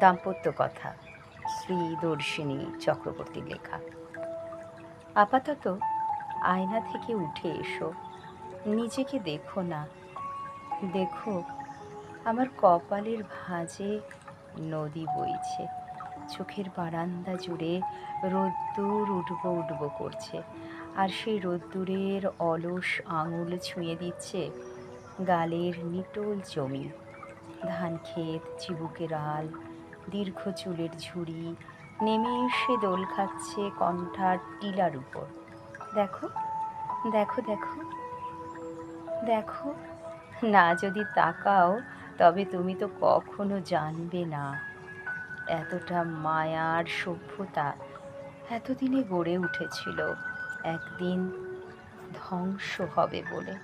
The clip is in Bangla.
দাম্পত্য কথা শ্রী দর্শিনী চক্রবর্তীর লেখা। আপাতত আয়না থেকে উঠে এসো, নিজেকে দেখো না। দেখো, আমার কপালের ভাঁজে নদী বইছে, চোখের বারান্দা জুড়ে রোদ্দুর উঠবো উঠবো করছে, আর সেই রোদ্দুরের অলস আঙুল ছুঁয়ে দিচ্ছে গালের নিটোল জমি ধান ক্ষেত চিবুকের আল দীর্ঘ চুলের ঝুড়ি, নেমে এসে দোল খাচ্ছে কণ্ঠার টিলার উপর। দেখো দেখো দেখো দেখো, না যদি তাকাও, তবে তুমি তো কখনো জানবে না। এতটা মায়ার সভ্যতা এতদিনে গড়ে উঠেছিল, একদিন ধ্বংস হবে বলে।